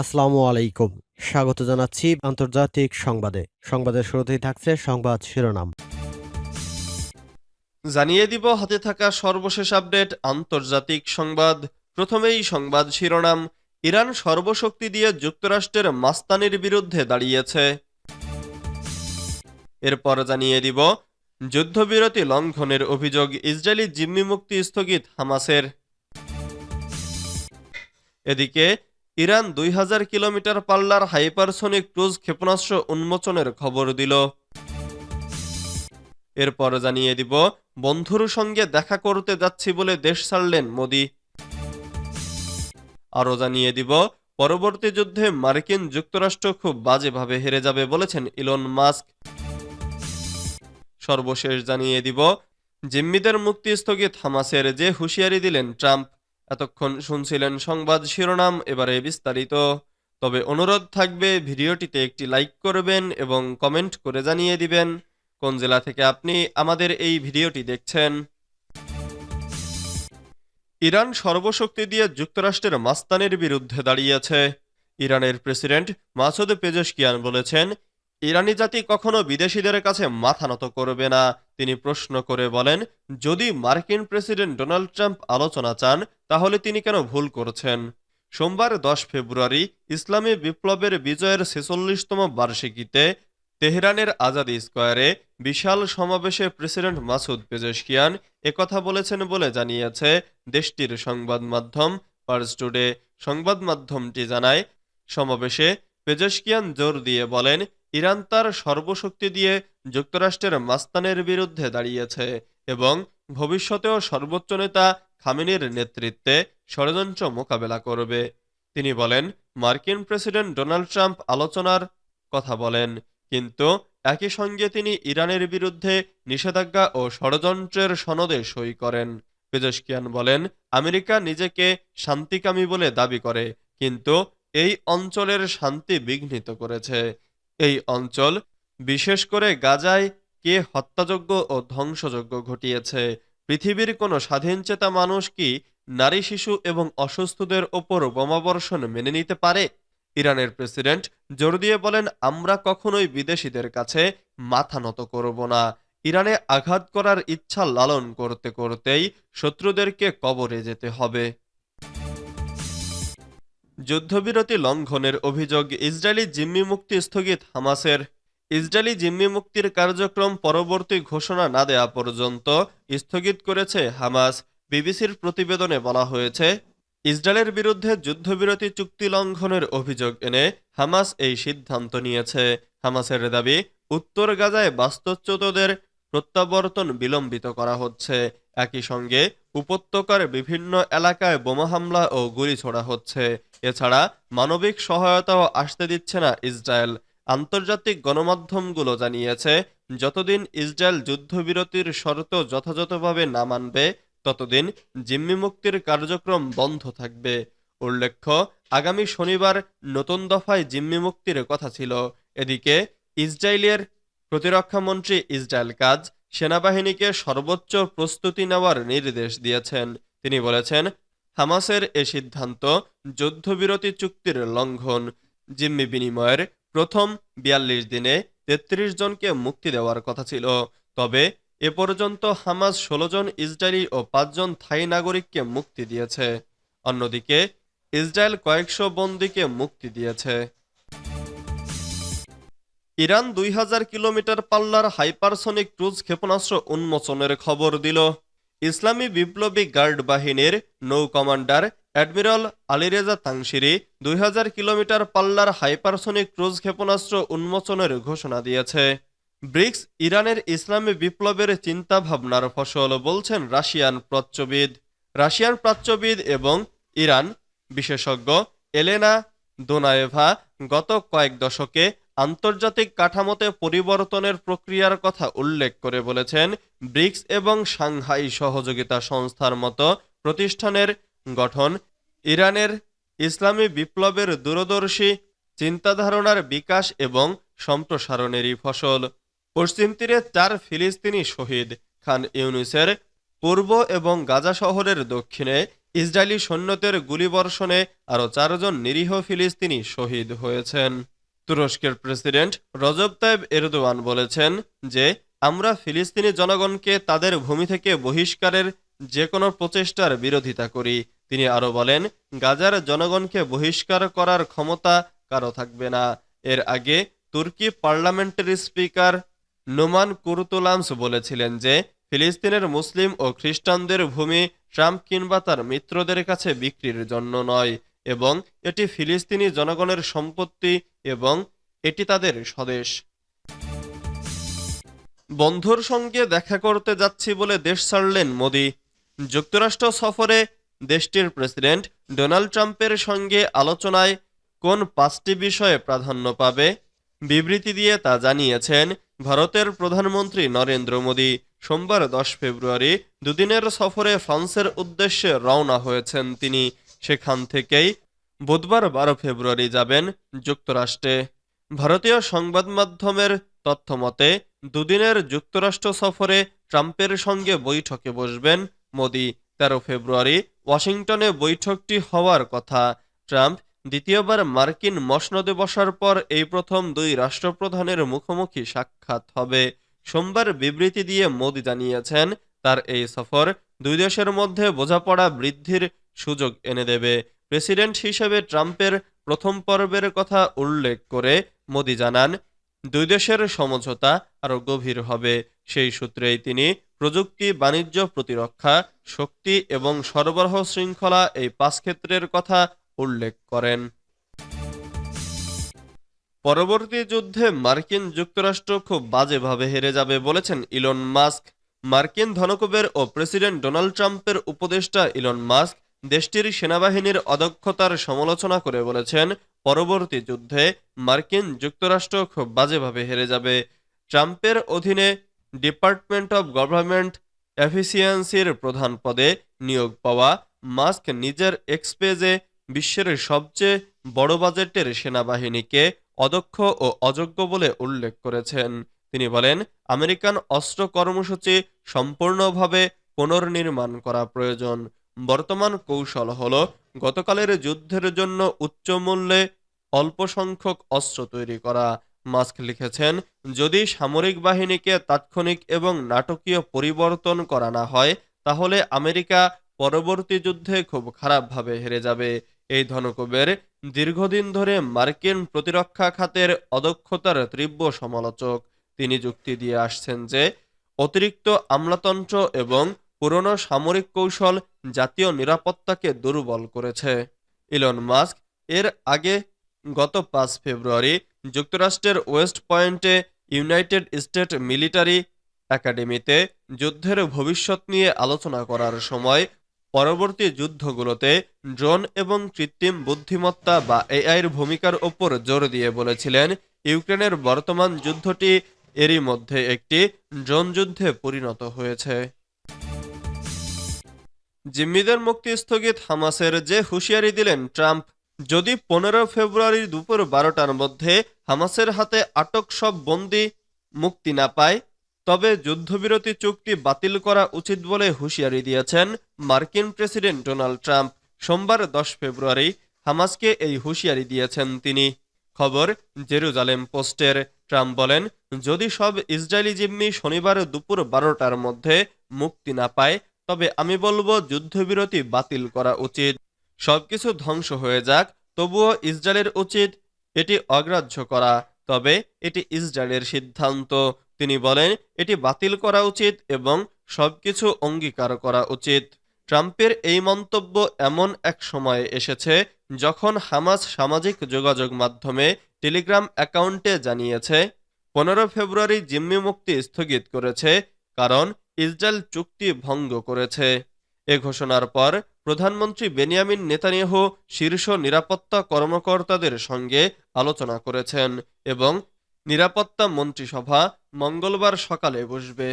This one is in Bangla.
আসসালামু আলাইকুম। স্বাগত জানাচ্ছি আন্তর্জাতিক সংবাদে। সংবাদের শুরুতেই থাকছে সংবাদ শিরোনাম। জানিয়ে দিব, হাতে থাকা সর্বশেষ আপডেট, আন্তর্জাতিক সংবাদ। প্রথমেই সংবাদ শিরোনাম, ইরান সর্বশক্তি দিয়ে যুক্তরাষ্ট্রের মাস্তানির বিরুদ্ধে দাঁড়িয়েছে। এরপর জানিয়ে দিব, যুদ্ধবিরতি লঙ্ঘনের অভিযোগ ইসরায়েলি জিম্মি মুক্তি স্থগিত হামাসের। এদিকে ইরান দুই হাজার কিলোমিটার পাল্লার হাইপারসোনিক ক্রুজ ক্ষেপণাস্ত্র উন্মোচনের খবর দিল। এরপর জানিয়ে দিব, বন্ধুর সঙ্গে দেখা করতে যাচ্ছি বলে দেশ ছাড়লেন মোদি। আরও জানিয়ে দিব, পরবর্তী যুদ্ধে মার্কিন যুক্তরাষ্ট্র খুব বাজেভাবে হেরে যাবে বলেছেন ইলন মাস্ক। সর্বশেষ জানিয়ে দিব, জিম্মিদের মুক্তি স্থগিত হামাসের যে হুঁশিয়ারি দিলেন ট্রাম্প। এতক্ষণ শুনছিলেন সংবাদ শিরোনাম, এবারে বিস্তারিত। তবে অনুরোধ থাকবে, ভিডিওটিতে একটি লাইক করবেন এবং কমেন্ট করে জানিয়ে দিবেন কোন জেলা থেকে আপনি আমাদের এই ভিডিওটি দেখছেন। ইরান সর্বশক্তি দিয়ে যুক্তরাষ্ট্রের মাস্তানের বিরুদ্ধে দাঁড়িয়েছে। ইরানের প্রেসিডেন্ট মাসুদ পেজশকিয়ান বলেছেন ইরানি জাতি কখনো বিদেশিদের কাছে মাথা নত করবে না। তিনি প্রশ্ন করে বলেন, যদি মার্কিন প্রেসিডেন্ট ডোনাল্ড ট্রাম্প আলোচনা চান, তাহলে তিনি কেন ভুল করছেন? সোমবার দশ ফেব্রুয়ারি ইসলামী বিপ্লবের বিজয়ের ছেচল্লিশতম বার্ষিকীতে তেহরানের আজাদি স্কোয়ারে বিশাল সমাবেশে প্রেসিডেন্ট মাসুদ পেজেশকিয়ান একথা বলেছেন বলে জানিয়েছে দেশটির সংবাদ মাধ্যম পার্স টুডে। সংবাদ মাধ্যমটি জানায়, সমাবেশে পেজেশকিয়ান জোর দিয়ে বলেন ইরান তার সর্বশক্তি দিয়ে যুক্তরাষ্ট্রের মাস্তানের বিরুদ্ধে দাঁড়িয়েছে এবং ভবিষ্যতেও সর্বোচ্চ নেতা খামেনির নেতৃত্বে ষড়যন্ত্র মোকাবেলা করবে। তিনি বলেন, মার্কিন প্রেসিডেন্ট ডোনাল্ড ট্রাম্প আলোচনার কথা বলেন, কিন্তু একই সঙ্গে তিনি ইরানের বিরুদ্ধে নিষেধাজ্ঞা ও ষড়যন্ত্রের সনদে সই করেন। পেজস্কিয়ান বলেন, আমেরিকা নিজেকে শান্তিকামী বলে দাবি করে, কিন্তু এই অঞ্চলের শান্তি বিঘ্নিত করেছে। এই অঞ্চল, বিশেষ করে গাজায়, কে হত্যাযোগ্য ও ধ্বংসযোগ্য ঘটিয়েছে? পৃথিবীর কোনো স্বাধীনচেতা মানুষ কি নারী, শিশু এবং অসুস্থদের ওপর বোমাবর্ষণ মেনে নিতে পারে? ইরানের প্রেসিডেন্ট জোর দিয়ে বলেন, আমরা কখনোই বিদেশিদের কাছে মাথা নত করব না। ইরানে আঘাত করার ইচ্ছা লালন করতে করতেই শত্রুদেরকে কবরে যেতে হবে। যুদ্ধবিরতি লঙ্ঘনের অভিযোগ ইসরায়েলি জিম্মি মুক্তি স্থগিত হামাসের। ইসরায়েলি জিম্মি মুক্তির কার্যক্রম পরবর্তী ঘোষণা না দেয়া পর্যন্ত স্থগিত করেছে হামাস, বিবিসির প্রতিবেদনে বলা হয়েছে। ইসরায়েলের বিরুদ্ধে যুদ্ধবিরতি চুক্তি লঙ্ঘনের অভিযোগ এনে হামাস এই সিদ্ধান্ত নিয়েছে। হামাসের দাবি, উত্তর গাজায় বাস্তুচ্যুতদের প্রত্যাবর্তন বিলম্বিত করা হচ্ছে। একই সঙ্গে উপত্যকার বিভিন্ন এলাকায় বোমা হামলা ও গুলি ছোড়া হচ্ছে। এছাড়া মানবিক সহায়তাও আসতে দিচ্ছে না ইসরায়েল। আন্তর্জাতিক গণমাধ্যমগুলো জানিয়েছে, যতদিন ইসরায়েল যুদ্ধবিরতির শর্ত যথাযথভাবে না মানবে, ততদিন জিম্মি মুক্তির কার্যক্রম বন্ধ থাকবে। উল্লেখ্য, আগামী শনিবার নতুন দফায় জিম্মি মুক্তির কথা ছিল। এদিকে, ইসরায়েলের প্রতিরক্ষামন্ত্রী ইসরায়েল কাজ সেনাবাহিনীকে সর্বোচ্চ প্রস্তুতি নেওয়ার নির্দেশ দিয়েছেন। তিনি বলেছেন হামাসের এ সিদ্ধান্ত যুদ্ধবিরতি চুক্তির লঙ্ঘন। জিম্মি বিনিময়ের প্রথম বিয়াল্লিশ দিনে তেত্রিশ জনকে মুক্তি দেওয়ার কথা ছিল। তবে এ পর্যন্ত হামাস ষোলো জন ইসরায়েলি ও পাঁচজন থাই নাগরিককে মুক্তি দিয়েছে। অন্যদিকে ইসরায়েল কয়েকশো বন্দীকে মুক্তি দিয়েছে। ইরান দুই হাজার কিলোমিটার পাল্লার হাইপারসনিক ক্রুজ ক্ষেপণাস্ত্র উন্মোচনের খবর দিল। ইসলামী বিপ্লবী গার্ড বাহিনীর নৌ কমান্ডার অ্যাডমিরাল আলিরেজা তাংশিরি দুই হাজার কিলোমিটার পাল্লার হাইপারসনিক ক্রুজ ক্ষেপণাস্ত্র উন্মোচনের ঘোষণা দিয়েছে। ব্রিক্স ইরানের ইসলামী বিপ্লবের চিন্তাভাবনার ফসল বলছেন রাশিয়ান প্রাচ্যবিদ। রাশিয়ান প্রাচ্যবিদ এবং ইরান বিশেষজ্ঞ এলেনা দোনায়েভা গত কয়েক দশকে আন্তর্জাতিক কাঠামোতে পরিবর্তনের প্রক্রিয়ার কথা উল্লেখ করে বলেছেন ব্রিক্স এবং সাংহাই সহযোগিতা সংস্থার মতো প্রতিষ্ঠানের গঠন ইরানের ইসলামী বিপ্লবের দূরদর্শী চিন্তাধারণার বিকাশ এবং সম্প্রসারণেরই ফসল। পশ্চিম তীরে চার ফিলিস্তিনি শহীদ, খান ইউনুসের পূর্ব এবং গাজা শহরের দক্ষিণে ইসরায়েলি সৈন্যদের গুলিবর্ষণে আরও চারজন নিরীহ ফিলিস্তিনি শহীদ হয়েছেন। তুরস্কের প্রেসিডেন্ট রজব তাইব এরদোয়ান বলেছেন যে, আমরা ফিলিস্তিনি জনগণকে তাদের ভূমি থেকে বহিষ্কারের যে কোনো প্রচেষ্টার বিরোধিতা করি। তিনি আরও বলেন, গাজার জনগণকে বহিষ্কার করার ক্ষমতা কারও থাকবে না। এর আগে তুর্কি পার্লামেন্টের স্পিকার নোমান কুরতুলামস বলেছিলেন যে, ফিলিস্তিনের মুসলিম ও খ্রিস্টানদের ভূমি ট্রাম্প কিংবা তার মিত্রদের কাছে বিক্রির জন্য নয়। এবং এটি ফিলিস্তিনি জনগণের সম্পত্তি এবং এটি তাদের স্বদেশ। বন্ধুর সঙ্গে দেখা করতে যাচ্ছি বলে দেশ ছাড়লেন মোদি। যুক্তরাষ্ট্র সফরে দেশটির প্রেসিডেন্ট ডোনাল্ড ট্রাম্পের সঙ্গে আলোচনায় কোন পাঁচটি বিষয়ে প্রাধান্য পাবে বিবৃতি দিয়ে তা জানিয়েছেন ভারতের প্রধানমন্ত্রী নরেন্দ্র মোদী। সোমবার দশ ফেব্রুয়ারি দুদিনের সফরে ফ্রান্সের উদ্দেশ্যে রওনা হয়েছেন তিনি। সেখান থেকেই বুধবার বারো ফেব্রুয়ারি যাবেন যুক্তরাষ্ট্রে। ভারতীয় সংবাদ মাধ্যমের তথ্যমতে দুদিনের যুক্তরাষ্ট্র সফরে ট্রাম্পের সঙ্গে বৈঠকে বসবেন মোদি। তেরো ফেব্রুয়ারি ওয়াশিংটনে বৈঠকটি হওয়ার কথা। ট্রাম্প দ্বিতীয়বার মার্কিন মসনদে বসার পর এই প্রথম দুই রাষ্ট্রপ্রধানের মুখোমুখি সাক্ষাৎ হবে। সোমবার বিবৃতি দিয়ে মোদি জানিয়েছেন, তার এই সফর দুই দেশের মধ্যে বোঝাপড়া বৃদ্ধির সুযোগ এনে দেবে। প্রেসিডেন্ট হিসেবে ট্রাম্পের প্রথম পর্বের কথা উল্লেখ করে মোদি জানান, দুই দেশের সমঝোতা আরও গভীর হবে। সেই সূত্রেই তিনি প্রযুক্তি, বাণিজ্য, প্রতিরক্ষা, শক্তি এবং সরবরাহ শৃঙ্খলা এই পাঁচ ক্ষেত্রের কথা উল্লেখ করেন। পরবর্তী যুদ্ধে মার্কিন যুক্তরাষ্ট্র খুব বাজেভাবে হেরে যাবে বলেছেন ইলন মাস্ক। মার্কিন ধনকুবের ও প্রেসিডেন্ট ডোনাল্ড ট্রাম্পের উপদেষ্টা ইলন মাস্ক দেশটির সেনাবাহিনীর অদক্ষতার সমালোচনা করে বলেছেন, পরবর্তী যুদ্ধে মার্কিন যুক্তরাষ্ট্র খুব বাজেভাবে হেরে যাবে। ট্রাম্পের অধীনে ডিপার্টমেন্ট অব গভর্নমেন্ট এফিসিয়েন্সির প্রধান পদে নিয়োগ পাওয়া মাস্ক নিজের এক্সপেজে বিশ্বের সবচেয়ে বড় বাজেটের সেনাবাহিনীকে অদক্ষ ও অযোগ্য বলে উল্লেখ করেছেন। তিনি বলেন, আমেরিকান অস্ত্র কর্মসূচি সম্পূর্ণভাবে পুনর্নির্মাণ করা প্রয়োজন। বর্তমান কৌশল হল, গতকালের যুদ্ধের জন্য উচ্চ মূল্যে অল্প সংখ্যক অস্ত্র তৈরি করা। মাস্ক লিখেছেন, যদি সামরিক বাহিনীকে তাৎক্ষণিক এবং নাটকীয় পরিবর্তন করা না হয়, তাহলে আমেরিকা পরবর্তী যুদ্ধে খুব খারাপভাবে হেরে যাবে। এই ধনকুবের দীর্ঘদিন ধরে মার্কিন প্রতিরক্ষা খাতের অদক্ষতার তীব্র সমালোচক। তিনি যুক্তি দিয়ে আসছেন যে, অতিরিক্ত আমলাতন্ত্র এবং পুরনো সামরিক কৌশল জাতীয় নিরাপত্তাকে দুর্বল করেছে। ইলন মাস্ক এর আগে গত পাঁচ ফেব্রুয়ারি যুক্তরাষ্ট্রের ওয়েস্ট পয়েন্টে ইউনাইটেড স্টেট মিলিটারি একাডেমিতে যুদ্ধের ভবিষ্যৎ নিয়ে আলোচনা করার সময় পরবর্তী যুদ্ধগুলোতে ড্রোন এবং কৃত্রিম বুদ্ধিমত্তা বা এআইয়ের ভূমিকার ওপর জোর দিয়ে বলেছিলেন, ইউক্রেনের বর্তমান যুদ্ধটি এরই মধ্যে একটি ড্রোন যুদ্ধে পরিণত হয়েছে। জিম্মিদের মুক্তি স্থগিত হামাসের যে হুঁশিয়ারি দিলেন ট্রাম্প, যদি পনেরো ফেব্রুয়ারি দুপুর বারোটার মধ্যে হামাসের হাতে আটক সব বন্দি মুক্তি না পায়, তবে যুদ্ধবিরতি চুক্তি বাতিল করা উচিত বলে হুঁশিয়ারি দিয়েছেন মার্কিন প্রেসিডেন্ট ডোনাল্ড ট্রাম্প। সোমবার দশ ফেব্রুয়ারি হামাসকে এই হুঁশিয়ারি দিয়েছেন তিনি। খবর জেরুজালেম পোস্টের। ট্রাম্প বলেন, যদি সব ইসরায়েলি জিম্মি শনিবার দুপুর বারোটার মধ্যে মুক্তি না পায় তবে আমি বলব যুদ্ধবিরতি বাতিল করা উচিত। সবকিছু ধ্বংস হয়ে যাক, তবুও ইসরায়েলের উচিত এটি অগ্রাহ্য করা। তবে এটি ইসরায়েলের সিদ্ধান্ত। তিনি বলেন, এটি বাতিল করা উচিত এবং সবকিছু অঙ্গীকার করা উচিত। ট্রাম্পের এই মন্তব্য এমন এক সময়ে এসেছে যখন হামাস সামাজিক যোগাযোগ মাধ্যমে টেলিগ্রাম অ্যাকাউন্টে জানিয়েছে, পনেরো ফেব্রুয়ারি জিম্মি মুক্তি স্থগিত করেছে কারণ ইসরায়েল চুক্তি ভঙ্গ করেছে। এ ঘোষণার পর প্রধানমন্ত্রী বেনিয়ামিন নেতানিয়াহু শীর্ষ নিরাপত্তা কর্মকর্তাদের সঙ্গে আলোচনা করেছেন এবং নিরাপত্তা মন্ত্রিসভা মঙ্গলবার সকালে বসবে।